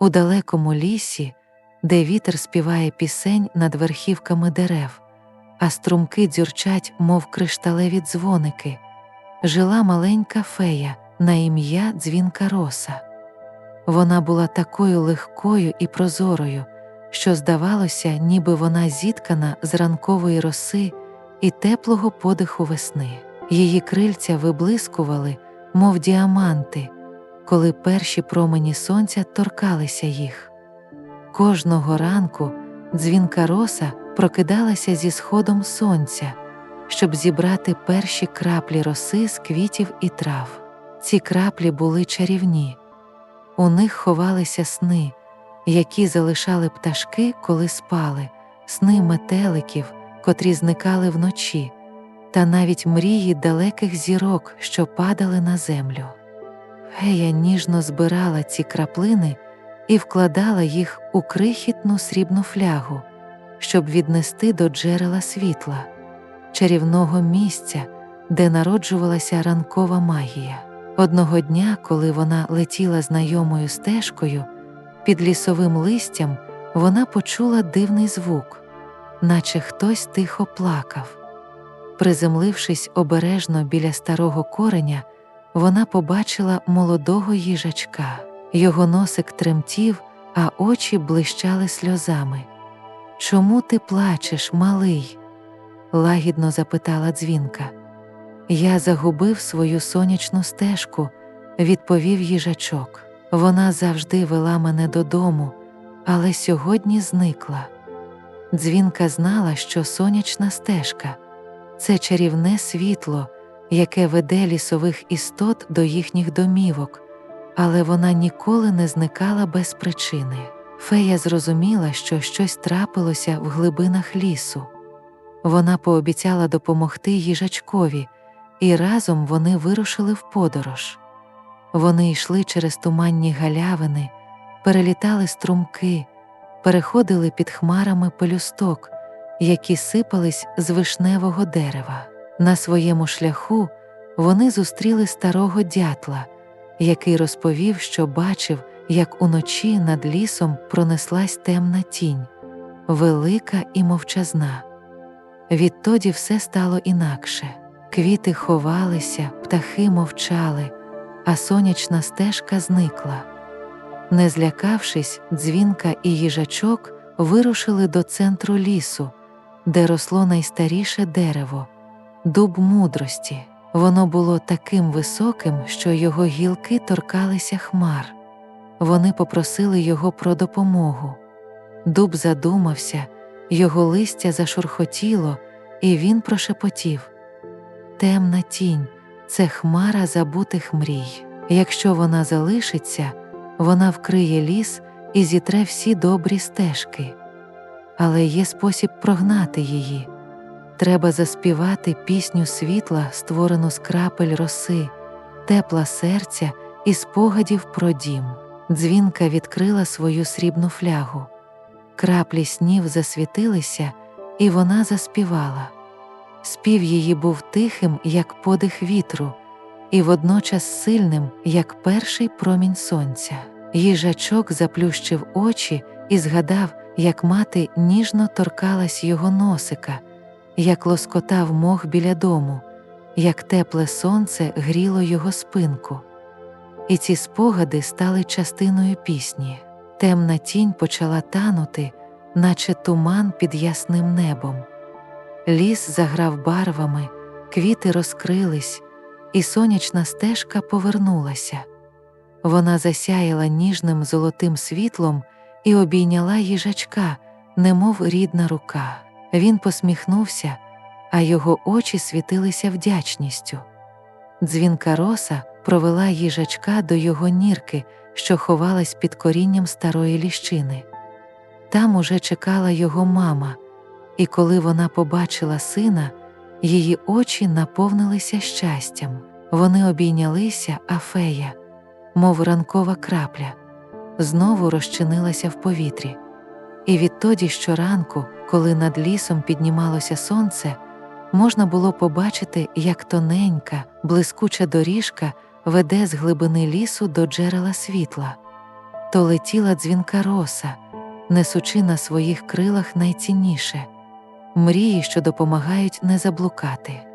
у далекому лісі, де вітер співає пісень над верхівками дерев, а струмки дзюрчать, мов кришталеві дзвоники, жила маленька фея на ім'я Дзвінка Роса. Вона була такою легкою і прозорою, що, здавалося, ніби вона зіткана з ранкової роси і теплого подиху весни. Її крильця виблискували, мов діаманти, коли перші промені сонця торкалися їх. Кожного ранку дзвінка роса прокидалася зі сходом сонця, щоб зібрати перші краплі роси з квітів і трав. Ці краплі були чарівні, у них ховалися сни, які залишали пташки, коли спали, сни метеликів, котрі зникали вночі, та навіть мрії далеких зірок, що падали на землю. Гея ніжно збирала ці краплини і вкладала їх у крихітну срібну флягу, щоб віднести до джерела світла, чарівного місця, де народжувалася ранкова магія. Одного дня, коли вона летіла знайомою стежкою, під лісовим листям вона почула дивний звук, наче хтось тихо плакав. Приземлившись обережно біля старого кореня, вона побачила молодого їжачка. Його носик тремтів, а очі блищали сльозами. Чому ти плачеш, малий? лагідно запитала дзвінка. Я загубив свою сонячну стежку, відповів їжачок. Вона завжди вела мене додому, але сьогодні зникла. Дзвінка знала, що сонячна стежка це чарівне світло, яке веде лісових істот до їхніх домівок, але вона ніколи не зникала без причини. Фея зрозуміла, що щось трапилося в глибинах лісу. Вона пообіцяла допомогти їжачкові, і разом вони вирушили в подорож. Вони йшли через туманні галявини, перелітали струмки, переходили під хмарами пелюсток, які сипались з вишневого дерева. На своєму шляху вони зустріли старого дятла, який розповів, що бачив, як уночі над лісом пронеслась темна тінь, велика і мовчазна. Відтоді все стало інакше. Квіти ховалися, птахи мовчали, а сонячна стежка зникла. Не злякавшись, дзвінка і їжачок вирушили до центру лісу, де росло найстаріше дерево, дуб мудрості. Воно було таким високим, що його гілки торкалися хмар. Вони попросили його про допомогу. Дуб задумався, його листя зашурхотіло, і він прошепотів темна тінь це хмара забутих мрій. Якщо вона залишиться, вона вкриє ліс і зітре всі добрі стежки. Але є спосіб прогнати її. Треба заспівати пісню світла, створену з крапель роси, тепла серця і спогадів про дім. Дзвінка відкрила свою срібну флягу. Краплі снів засвітилися, і вона заспівала. Спів її був тихим, як подих вітру, і водночас сильним, як перший промінь сонця. Їжачок заплющив очі і згадав, як мати ніжно торкалась його носика, як лоскотав мох біля дому, як тепле сонце гріло його спинку. І ці спогади стали частиною пісні. Темна тінь почала танути, наче туман під ясним небом. Ліс заграв барвами, квіти розкрились, і сонячна стежка повернулася. Вона засяяла ніжним золотим світлом і обійняла їжачка, немов рідна рука. Він посміхнувся, а його очі світилися вдячністю. Дзвінка роса провела їжачка до його нірки, що ховалась під корінням старої ліщини. Там уже чекала його мама і коли вона побачила сина, її очі наповнилися щастям. Вони обійнялися, а фея, мов ранкова крапля, знову розчинилася в повітрі. І відтоді щоранку, коли над лісом піднімалося сонце, можна було побачити, як тоненька, блискуча доріжка веде з глибини лісу до джерела світла. то летіла дзвінка роса, несучи на своїх крилах найцінніше мрії, що допомагають не заблукати.